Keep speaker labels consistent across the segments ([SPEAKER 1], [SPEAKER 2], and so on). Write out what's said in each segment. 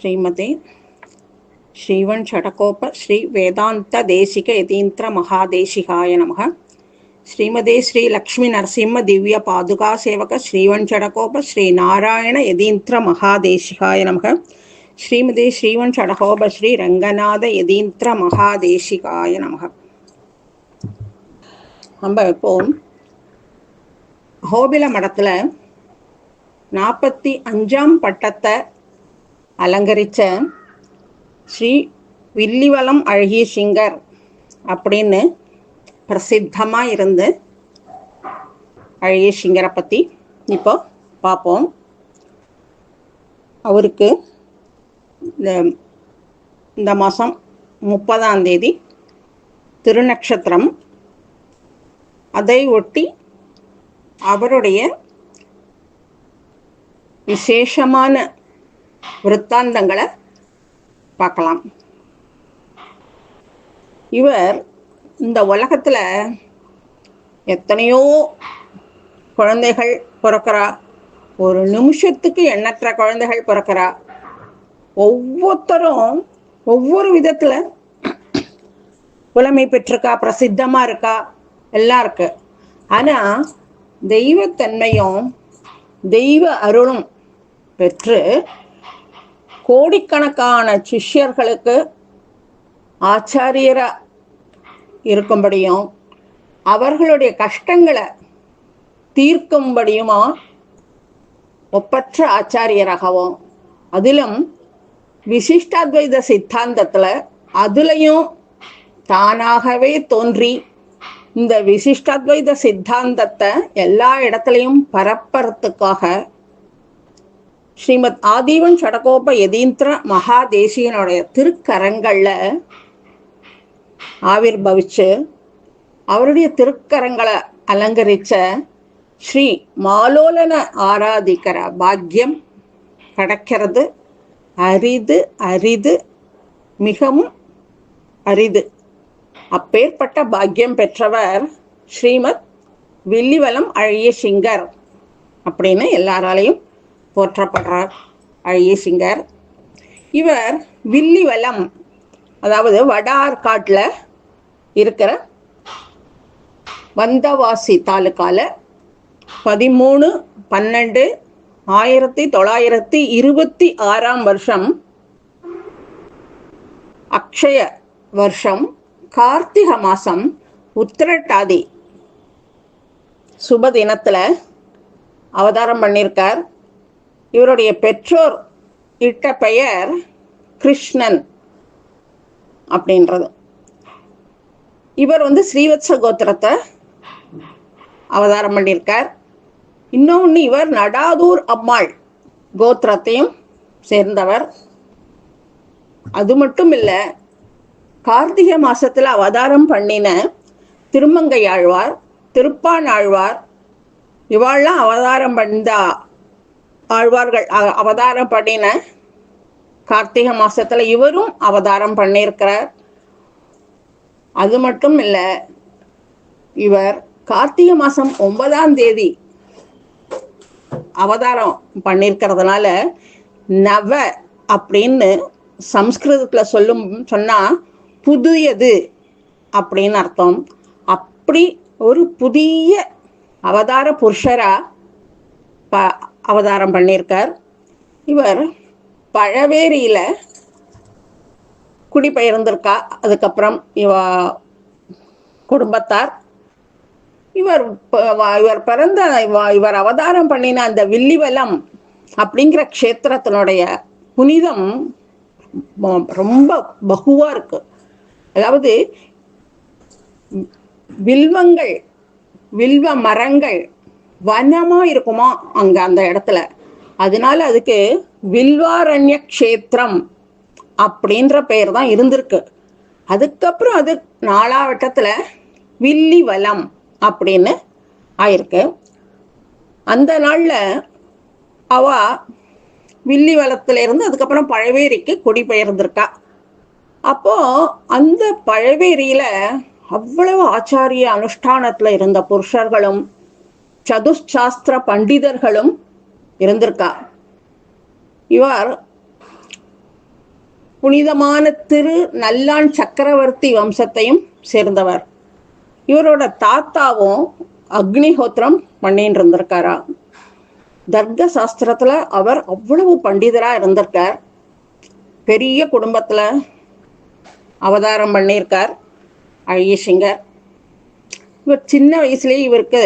[SPEAKER 1] ஸ்ரீமதே ஸ்ரீவன் ஷடகோப ஸ்ரீ வேதாந்த தேசிக யதீந்திர மகாதேசிகாய நமக. ஸ்ரீமதே ஸ்ரீ லக்ஷ்மி நரசிம்ம திவ்ய பாதுகா சேவக ஸ்ரீவன் ஷடகோப ஸ்ரீ நாராயண யதீந்திர மகாதேசிகாய நமக. ஸ்ரீமதே ஸ்ரீவன் ஷடகோப ஸ்ரீ ரங்கநாத யதீந்திர மகாதேசிகாய நமக. நம்ம இப்போ ஹோபில மடத்தில் நாற்பத்தி அஞ்சாம் பட்டத்தை அலங்கரித்த ஸ்ரீ வில்லிவளம் அழகிய சிங்கர் அப்படின்னு பிரசித்தமாக இருந்து அழகிய சிங்கரை பற்றி இப்போ பார்ப்போம் அவருக்கு இந்த இந்த மாதம் முப்பதாம் தேதி திருநக்ஷத்திரம். அதை ஒட்டி அவருடைய விசேஷமான விற்த்தாந்தங்களை பார்க்கலாம். இவர் இந்த உலகத்தில் எத்தனையோ குழந்தைகள் பிறக்கிறா. ஒரு நிமிஷத்துக்கு எண்ணற்ற குழந்தைகள் பிறக்கிறா. ஒவ்வொருத்தரும் ஒவ்வொரு விதத்தில் புலமை பெற்றிருக்கா பிரசித்தமாக இருக்கா எல்லாம் இருக்கு. ஆனால் தெய்வத்தன்மையும் தெய்வ அருளும் பெற்று கோடிக்கணக்கான சிஷ்யர்களுக்கு ஆச்சாரியரா இருக்கும்படியும் அவர்களுடைய கஷ்டங்களை தீர்க்கும்படியுமா ஒப்பற்ற ஆச்சாரியராகவும் அதிலும் விசிஷ்டாத்வைத சித்தாந்தத்தில் அதுலேயும் தானாகவே தோன்றி இந்த விசிஷ்டாத்வைத சித்தாந்தத்தை எல்லா இடத்துலையும் பரப்புறதுக்காக ஸ்ரீமத் ஆதீவன் சடகோப யதீந்திர மகாதேசியனுடைய திருக்கரங்களில் ஆவிர் பவிச்சு அவருடைய திருக்கரங்களை அலங்கரித்த ஸ்ரீ மாலோலன ஆராதிக்கிற பாக்கியம் கிடைக்கிறது. அரிது அரிது மிகவும் அரிது. அப்பேற்பட்ட பாக்கியம் பெற்றவர் ஸ்ரீமத் வில்லிவலம் அழிய சிங்கர் அப்படின்னு எல்லாராலையும் போற்றப்படுற அழகிய சிங்கர். இவர் வில்லிவலம் அதாவது வடார்காட்டில் இருக்கிற வந்தவாசி தாலுக்கால பதிமூணு பன்னெண்டு ஆயிரத்தி தொள்ளாயிரத்தி இருபத்தி ஆறாம் வருஷம் அக்ஷய வருஷம் கார்த்திக மாதம் உத்திரட்டாதி சுப தினத்தில் அவதாரம் பண்ணியிருக்கார் இவருடைய பெற்றோர் இட்ட பெயர் கிருஷ்ணன் அப்படின்றது. இவர் வந்து ஸ்ரீவத்ச கோத்திரத்தை அவதாரம் பண்ணியிருக்கார். இன்னொன்று இவர் நடாதூர் அம்மாள் கோத்திரத்தையும் சேர்ந்தவர். அது மட்டும் இல்லை கார்த்திகை மாசத்துல அவதாரம் பண்ணின திருமங்கை ஆழ்வார் திருப்பான் ஆழ்வார் இவாள்லாம் அவதாரம் பண்ணா ஆழ்வார்கள் அவதாரம் பண்ணின கார்த்திகை மாசத்துல இவரும் அவதாரம் பண்ணியிருக்கிறார். அது மட்டும் இல்லை இவர் கார்த்திகை மாசம் ஒன்பதாம் தேதி அவதாரம் பண்ணியிருக்கிறதுனால நவ அப்படின்னு சம்ஸ்கிருதத்துல சொல்லும் சொன்னா புதியது அப்படின்னு அர்த்தம். அப்படி ஒரு புதிய அவதார புருஷரா ப அவதாரம் பண்ணியிருக்கார். இவர் பழவேரியில குடிபெயர்ந்திருக்கா அதுக்கப்புறம் இவ குடும்பத்தார். இவர் இவர் பிறந்த இவர் அவதாரம் பண்ணின அந்த வில்லிவலம் அப்படிங்கிற க்ஷேத்திரத்தினுடைய புனிதம் ரொம்ப பகுவா இருக்கு. அதாவது வில்வங்கள் வில்வ மரங்கள் வனமா இருக்குமா அங்க அந்த இடத்துல? அதனால அதுக்கு வில்வாரண்ய க்ஷேத்திரம் அப்படின்ற பெயர் தான் இருந்திருக்கு. அதுக்கப்புறம் அது நாலாவட்டத்துல வில்லி வலம் அப்படின்னு ஆயிருக்கு. அந்த நாள்ல அவ வில்லி வளத்துல இருந்து அதுக்கப்புறம் பழவேரிக்கு குடிபெயர்ந்திருக்கா. அப்போ அந்த பழவேரியில அவ்வளவு ஆச்சாரிய அனுஷ்டானத்துல இருந்த புருஷர்களும் சதுசாஸ்திர பண்டிதர்களும் இருந்திருக்கா? இவர் புனிதமான திரு நல்லான் சக்கரவர்த்தி வம்சத்தையும் சேர்ந்தவர். இவரோட தாத்தாவும் அக்னிஹோத்திரம் பண்ணின்னு இருந்திருக்காரா? தர்க்க சாஸ்திரத்துல அவர் அவ்வளவு பண்டிதரா இருந்திருக்கார். பெரிய குடும்பத்துல அவதாரம் பண்ணியிருக்கார் அழகிசிங்கர் இவர் சின்ன வயசுலேயே இவருக்கு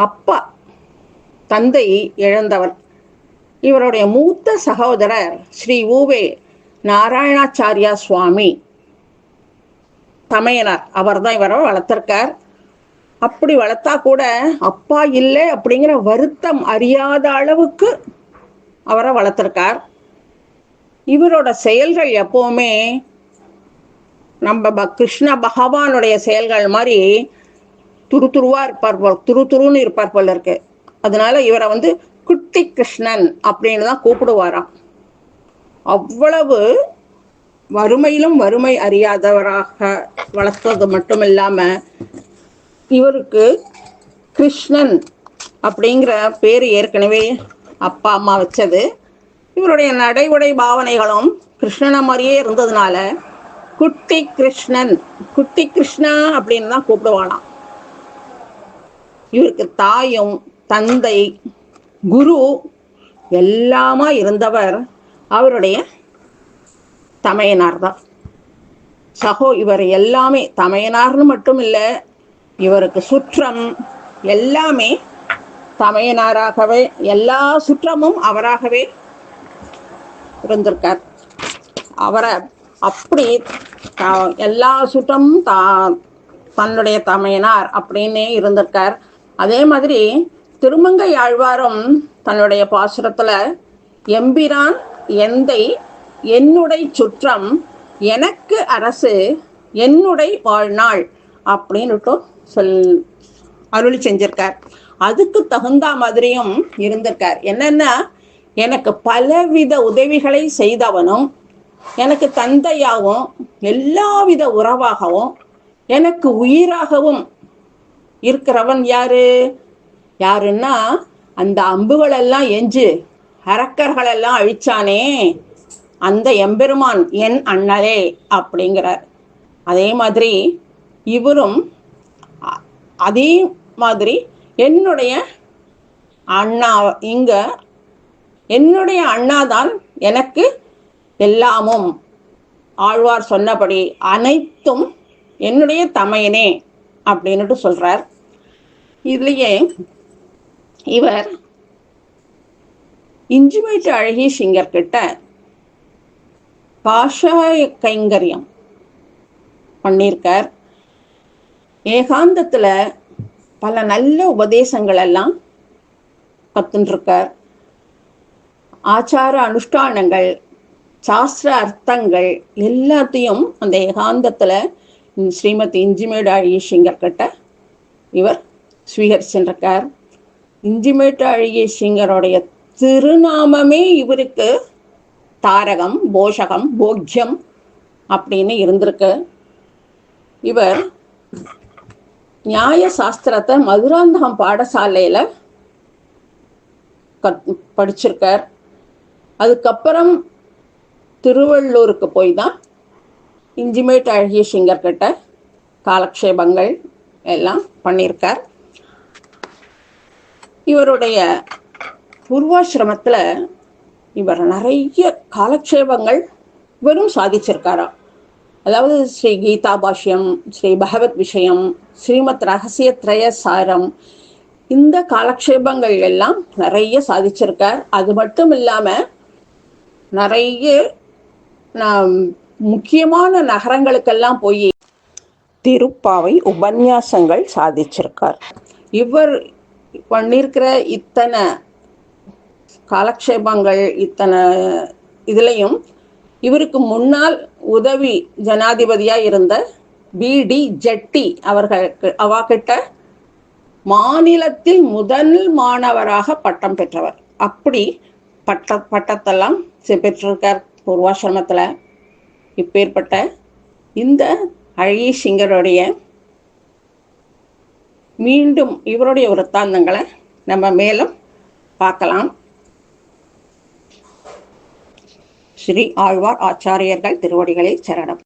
[SPEAKER 1] அப்பா தந்தை இழந்தவர் இவருடைய மூத்த சகோதரர் ஸ்ரீ ஊவே நாராயணாச்சாரியா சுவாமி. தமையனார் அவர் தான் இவரை வளர்த்துருக்கார். அப்படி வளர்த்தா கூட அப்பா இல்லை அப்படிங்கிற வருத்தம் அறியாத அளவுக்கு அவரை வளர்த்துருக்கார். இவரோட செயல்கள் எப்பவுமே நம்ம ப- கிருஷ்ண பகவானுடைய செயல்கள் மாதிரி துரு துருவா இருப்பார் போல் துரு துருன்னு இருப்பார் போல இருக்கு. அதனால இவரை வந்து குட்டி கிருஷ்ணன் அப்படின்னு தான் கூப்பிடுவாராம். அவ்வளவு வறுமையிலும் வறுமை அறியாதவராக வளர்த்தது மட்டும் இல்லாம இவருக்கு கிருஷ்ணன் அப்படிங்கிற பேர் ஏற்கனவே அப்பா அம்மா வச்சது. இவருடைய நடை உடை பாவனைகளும் கிருஷ்ணனை மாதிரியே இருந்ததுனால குட்டி கிருஷ்ணன் குட்டி கிருஷ்ணா அப்படின்னு தான் கூப்பிடுவானாம். இவருக்கு தாயும் தந்தை குரு எல்லாமா இருந்தவர் அவருடைய தமையனார் தான் சகோ இவர் எல்லாமே தமையனார்னு மட்டும் இல்லை இவருக்கு சுற்றம் எல்லாமே தமையனாராகவே எல்லா சுற்றமும் அவராகவே இருந்திருக்கார். அவரை அப்படி எல்லா சுற்றமும் தா தன்னுடைய தமையனார் அப்படின்னே இருந்திருக்கார். அதே மாதிரி திருமங்கை ஆழ்வாரும் தன்னுடைய பாசுரத்துல எம்பிரான் எந்தை என்னுடைய சுற்றம் எனக்கு அரசு என்னுடைய வாழ்நாள் அப்படின்னுட்டு சொல் அருளி செஞ்சிருக்கார். அதுக்கு தகுந்த மாதிரியும் இருந்திருக்கார். என்னன்னா எனக்கு பலவித உதவிகளை செய்தவனும் எனக்கு தந்தையாகவும் எல்லாவித உறவாகவும் எனக்கு உயிராகவும் இருக்கிறவன் யாரு? யாருன்னா அந்த அம்புகளெல்லாம் எஞ்சு அரக்கர்களெல்லாம் அழிச்சானே அந்த எம்பெருமான் என் அண்ணலே அப்படிங்கிறார். அதே மாதிரி இவரும் அதே மாதிரி என்னுடைய அண்ணா இங்க என்னுடைய அண்ணாதான் எனக்கு எல்லாமும். ஆழ்வார் சொன்னபடி அனைத்தும் என்னுடைய தமையனே. அப்படின்னுட்டு சொல்றார். இதுலயே இவர் இஞ்சிமேட்டு அழகிய சிங்கர் கிட்ட காஷாய கைங்கரியம் பண்ணியிருக்கார். ஏகாந்தத்துல பல நல்ல உபதேசங்கள் எல்லாம் கத்துருக்கார் ஆச்சார அனுஷ்டானங்கள் சாஸ்திர அர்த்தங்கள் எல்லாத்தையும் அந்த ஏகாந்தத்துல ஸ்ரீமதி இஞ்சிமேடு அழகிய சிங்கர் கிட்ட இவர் ஸ்வீகரிச்சிருக்கார் இஞ்சிமேட்டு அழகிய சிங்கருடைய திருநாமமே இவருக்கு தாரகம் போஷகம் போக்யம் அப்படின்னு இருந்திருக்கு. இவர் நியாய சாஸ்திரத்தை மதுராந்தகம் பாடசாலையில் கத் படிச்சிருக்கார். அதுக்கப்புறம் திருவள்ளூருக்கு போய் தான் இஞ்சிமேட் அழகிய சிங்கர் கிட்ட காலக்ஷேபங்கள் எல்லாம் பண்ணியிருக்கார். இவருடைய பூர்வாசிரமத்துல இவர் நிறைய காலக்ஷேபங்கள் இவரும் சாதிச்சிருக்காராம் அதாவது ஸ்ரீ கீதா பாஷ்யம் ஸ்ரீ பகவத் விஷயம் ஸ்ரீமத் ரகசிய திரய சாரம் இந்த காலக்ஷேபங்கள் எல்லாம் நிறைய சாதிச்சிருக்கார். அது மட்டும் இல்லாமல் நிறைய நான் முக்கியமான நகரங்களுக்கெல்லாம் போய் திருப்பாவை உபன்யாசங்கள் சாதிச்சிருக்கார். இவர் பண்ணியிருக்கிற இத்தனை காலக்ஷேபங்கள் இத்தனை இதுலயும் இவருக்கு முன்னால் உதவி ஜனாதிபதியா இருந்த பிடி ஜெட்டி அவர்களுக்கு அவாகிட்ட மாநிலத்தில் முதல் மாணவராக பட்டம் பெற்றவர். அப்படி பட்ட பட்டத்தெல்லாம் பெற்றிருக்கார். பூர்வாசிரமத்துல இப்பேற்பட்ட இந்த அழகிய சிங்கருடைய மீண்டும் இவருடைய விருத்தாந்தங்களை நம்ம மேலும் பார்க்கலாம். ஸ்ரீ ஆழ்வார் ஆச்சாரியர்கள் திருவடிகளில் சரணம்.